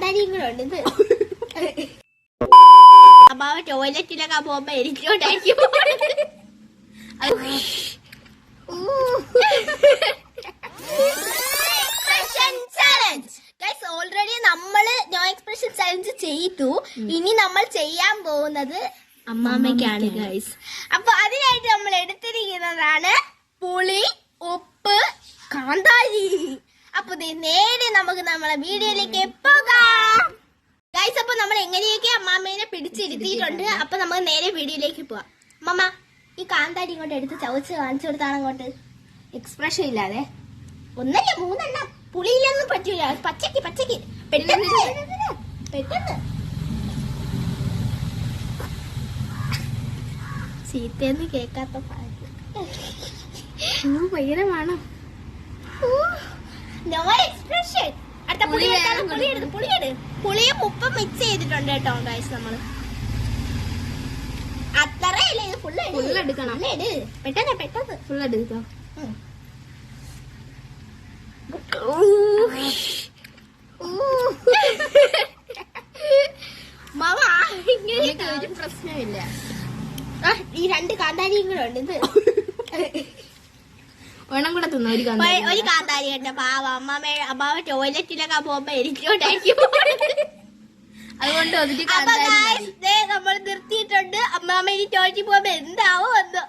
കാന്താരിയും കൂടെ ഉണ്ട് ഇത് അമ്മാവ ടോയ്ലറ്റിലൊക്കെ പോകുമ്പോ എനിക്കോട്ടായിരിക്കും ഓൾറെഡി നമ്മൾ നോ എക്സ്പ്രഷൻ ചലഞ്ച് ചെയ്തു. ഇനി നമ്മൾ ചെയ്യാൻ പോകുന്നത് അമ്മാമ്മയ്ക്കാണ് ഗൈസ് അപ്പൊ അതിനായിട്ട് നമ്മൾ എടുത്തിരിക്കുന്നതാണ് പുളി ഉപ്പ് കാന്താരി. അപ്പൊ നേരെ നമുക്ക് നമ്മളെ വീഡിയോയിലേക്ക് പോകാം. അപ്പൊ നമ്മൾ എങ്ങനെയൊക്കെ അമ്മാമ്മേനെ പിടിച്ചിരുത്തിയിട്ടുണ്ട്? അപ്പൊ നമുക്ക് നേരെ വീഡിയോയിലേക്ക് പോവാം. അമ്മമ്മ ഈ കാന്താരി ഇങ്ങോട്ട് എടുത്ത് ചവച്ച് കാണിച്ചു കൊടുത്താണ് അങ്ങോട്ട്? എക്സ്പ്രഷൻ ഇല്ലാതെ. ഒന്നല്ല മൂന്നെണ്ണം. പുളിയിലൊന്നും പറ്റൂല. പച്ചക്ക് പച്ചക്ക്. പെട്ടെന്ന്. പെട്ടെന്ന്. ചീത്തയെന്ന് കേക്കാത്ത ഭയങ്കരമാണോ. നോ എക്സ്പ്രഷൻ അടുത്ത പുളി പുളി എടുത്താണ്, വേണം പുളി എടുത്ത് പുളി എടു പുളിയും ഉപ്പും മിക്സ് ചെയ്തിട്ടുണ്ട് കേട്ടോ ഗൈസ് നമ്മൾ. അത്രയല്ലേ ഇത് ഫുള്ള് എടുക്കണം. എട് പെട്ടെന്ന് പെട്ടെന്ന്. പ്രശ്നമില്ല. ഈ രണ്ട് കാന്താരിയും കൂടെ ഉണ്ട് ഇത്. ഒരെണ്ണം കൂടെ തിന്നു ഒരു കാന്താരി ഒരു കാന്താരി കേട്ടോ പാവ അമ്മാമ അമ്മാവ ടോയ്ലറ്റിലൊക്കെ പോകുമ്പോ എനിക്കോട്ടായിരിക്കും അതുകൊണ്ട് നമ്മൾ നിർത്തിയിട്ടുണ്ട്. അമ്മാമ ഇനി ടോയ്ലറ്റിൽ പോകുമ്പോ എന്താവോ എന്തോ